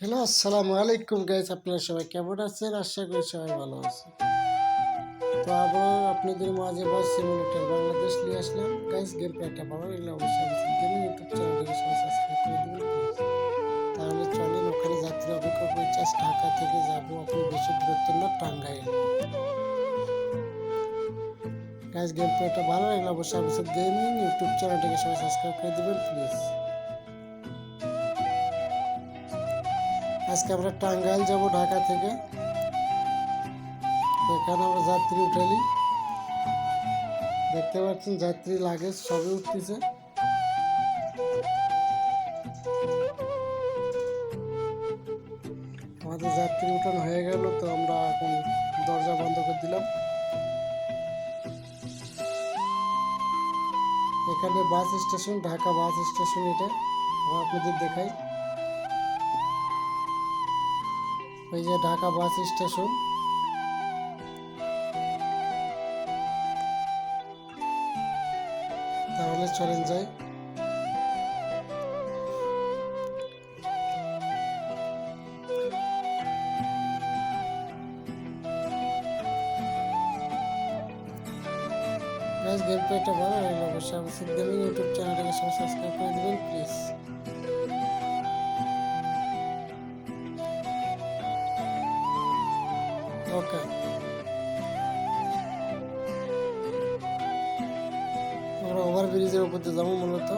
Hello, আসসালামু আলাইকুম guys আপনারা সবাই কেমন আছেন? আশা করি সবাই ভালো আছেন। তো আবার আপনাদের মাঝে বস সিমুলেটার বাংলাদেশ নিয়ে আসলাম। গাইস গেম প্লেটা ভালো লাগলে অবশ্যই ইউটিউব চ্যানেলটিকে সবাই সাবস্ক্রাইব করে দেবেন। তাহলে চলেন, ওখানে যাত্রী অপেক্ষা করে চাষ ঢাকা থেকে যাব আপনি বেশি দূরত্ব না, টাঙ্গাইল। গাইস গেম প্লেটা ভালো লাগলে অবশ্যই গেমিং ইউটিউব চ্যানেলটিকে সবাই সাবস্ক্রাইব করে দেবেন প্লিজ আজকে আমরা টাঙ্গাইল যাব ঢাকা থেকে। এখানে আমরা যাত্রী উঠালি। দেখতে পাচ্ছেন যাত্রী লাগেজ সবই উঠতেছে। আমাদের যাত্রী উঠান হয়ে গেল, তো আমরা এখন দরজা বন্ধ করে দিলাম। এখানে bus station, Dhaka bus station এটা। আপনাদের দেখাই। এই যে ঢাকা বাস স্টেশন। তাহলে চলেন যাই। গাইস গেম প্লেটা ভালো লাগলে অবশ্যই অবশ্যই গেমিং ইউটিউব চ্যানেলটাকে সবাই সাবস্ক্রাইব করে দেবেন প্লিজ ওকে আমরা ওভার ব্রিজের উপর দিয়ে যাব মূলত।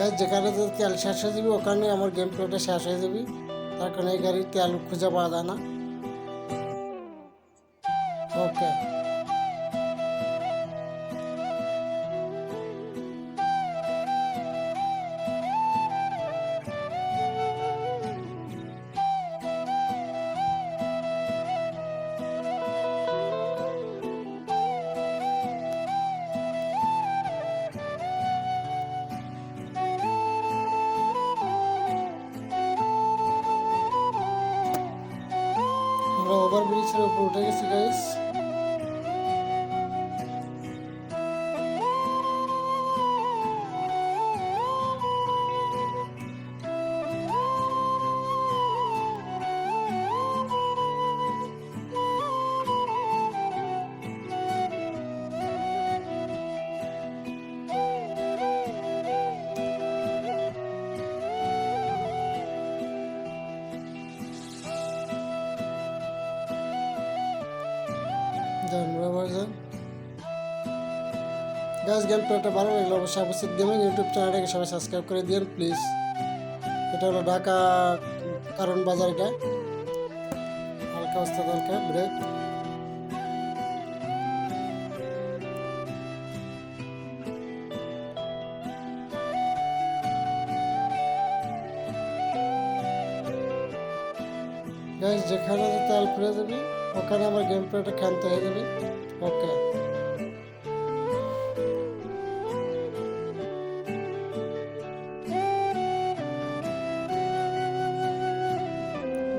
গাইজ যেখানে যে তেল শেষ হয়ে যাবি, ওখানে আমার গেম প্লেটা শেষ হয়ে যাবি। তার কারণে এই গাড়ির তেল খুঁজে পাওয়া যায় না। ওকে আমরা ওভার ব্রিজের উপর উঠে গেছি গাইজ যান ব্যবহার যান গাছ গেম প্লেটা ভালো লাগল অবশ্যই অবশ্যই গেমিং ইউটিউব চ্যানেলটাকে সবাই সাবস্ক্রাইব করে দিন প্লিজ এটা হলো ঢাকা কারণ বাজার এটা। হালকা অবস্থা হালকা ব্রেক গাইজ যেখানে তেল ফুরে যাবে। ওখানে আমার গেম প্লেটা ক্ষান্ত হয়ে যাবে। ওকে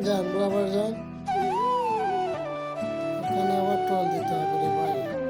যান আবার যান। ওখানে আবার টোল দিতে হবে রে ভাই।